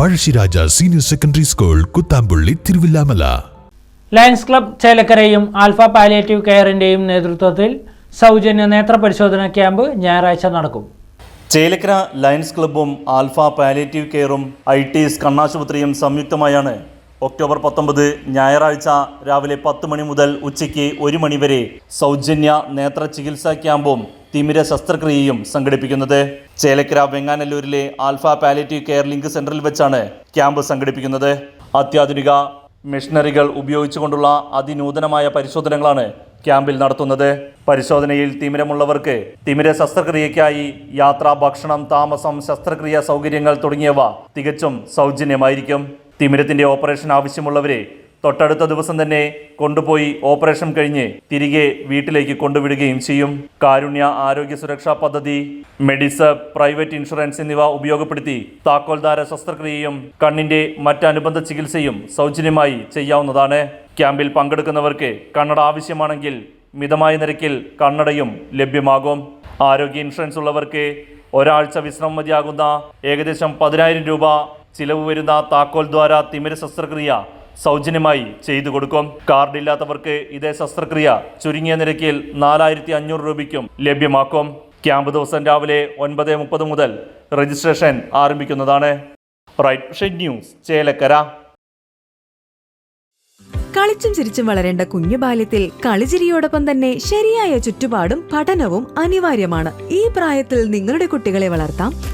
Pazhassiraja senior secondary school Kuthampully Thiruvilwamala. Lions club ചേലക്കരയും alpha palliative കെയറിന്റെയും നേതൃത്വത്തിൽ സൗജന്യ നേത്ര പരിശോധന ക്യാമ്പ് ഞായറാഴ്ച നടക്കും. ചേലക്കര ലയൺസ് ക്ലബ്ബും ആൽഫ പാലിയേറ്റീവ് കെയറും ഐ ടി എസ് കണ്ണാശുപത്രിയും സംയുക്തമായാണ് ഒക്ടോബർ പത്തൊമ്പത് ഞായറാഴ്ച രാവിലെ പത്ത് മണി മുതൽ ഉച്ചയ്ക്ക് ഒരു മണി വരെ സൗജന്യ നേത്ര ചികിത്സാ ക്യാമ്പും തിമിര ശസ്ത്രക്രിയയും സംഘടിപ്പിക്കുന്നത്. ചേലക്കര വെങ്ങാനല്ലൂരിലെ ആൽഫ പാലിയേറ്റീവ് കെയർ ലിങ്ക് സെന്ററിൽ വെച്ചാണ് ക്യാമ്പ് സംഘടിപ്പിക്കുന്നത്. അത്യാധുനിക മെഷീനറികൾ ഉപയോഗിച്ചുകൊണ്ടുള്ള അതിനൂതനമായ പരിശോധനകളാണ് ക്യാമ്പിൽ നടത്തുന്നത്. പരിശോധനയിൽ തിമിരമുള്ളവർക്ക് തിമിര ശസ്ത്രക്രിയയ്ക്കായി യാത്ര ഭക്ഷണം താമസം ശസ്ത്രക്രിയ സൗകര്യങ്ങൾ തുടങ്ങിയവ തികച്ചും സൗജന്യമായിരിക്കും. തിമിരത്തിന്റെ ഓപ്പറേഷൻ ആവശ്യമുള്ളവരെ തൊട്ടടുത്ത ദിവസം തന്നെ കൊണ്ടുപോയി ഓപ്പറേഷൻ കഴിഞ്ഞ് തിരികെ വീട്ടിലേക്ക് കൊണ്ടുവിടുകയും ചെയ്യും. കാരുണ്യ ആരോഗ്യ സുരക്ഷാ പദ്ധതി മെഡിസബ് പ്രൈവറ്റ് ഇൻഷുറൻസ് എന്നിവ ഉപയോഗപ്പെടുത്തി താക്കോൽദാര ശസ്ത്രക്രിയയും കണ്ണിന്റെ മറ്റനുബന്ധ ചികിത്സയും സൗജന്യമായി ചെയ്യാവുന്നതാണ്. ക്യാമ്പിൽ പങ്കെടുക്കുന്നവർക്ക് കണ്ണട ആവശ്യമാണെങ്കിൽ മിതമായ നിരക്കിൽ കണ്ണടയും ലഭ്യമാകും. ആരോഗ്യ ഇൻഷുറൻസ് ഉള്ളവർക്ക് ഒരാഴ്ച വിശ്രമം മതിയാകുന്ന ഏകദേശം പതിനായിരം രൂപ ചിലവ് വരുന്ന താക്കോൽ ദ്വാര തിമിര ശസ്ത്രക്രിയ സൗജന്യമായി ചെയ്തു കൊടുക്കും. കാർഡില്ലാത്തവർക്ക് ഇതേ ശസ്ത്രക്രിയ ചുരുങ്ങിയ നിരക്കിൽ നാലായിരത്തി അഞ്ഞൂറ് രൂപയ്ക്കും ലഭ്യമാക്കും. ക്യാമ്പ് ദിവസം രാവിലെ ഒൻപത് മുപ്പത് മുതൽ രജിസ്ട്രേഷൻ ആരംഭിക്കുന്നതാണ്. Right news Chelakkara. കളിച്ചും ചിരിച്ചും വളരേണ്ട കുഞ്ഞു ബാല്യത്തിൽ കളിചിരിയോടൊപ്പം തന്നെ ശരിയായ ചുറ്റുപാടും പഠനവും അനിവാര്യമാണ്. ഈ പ്രായത്തിൽ നിങ്ങളുടെ കുട്ടികളെ വളർത്താം.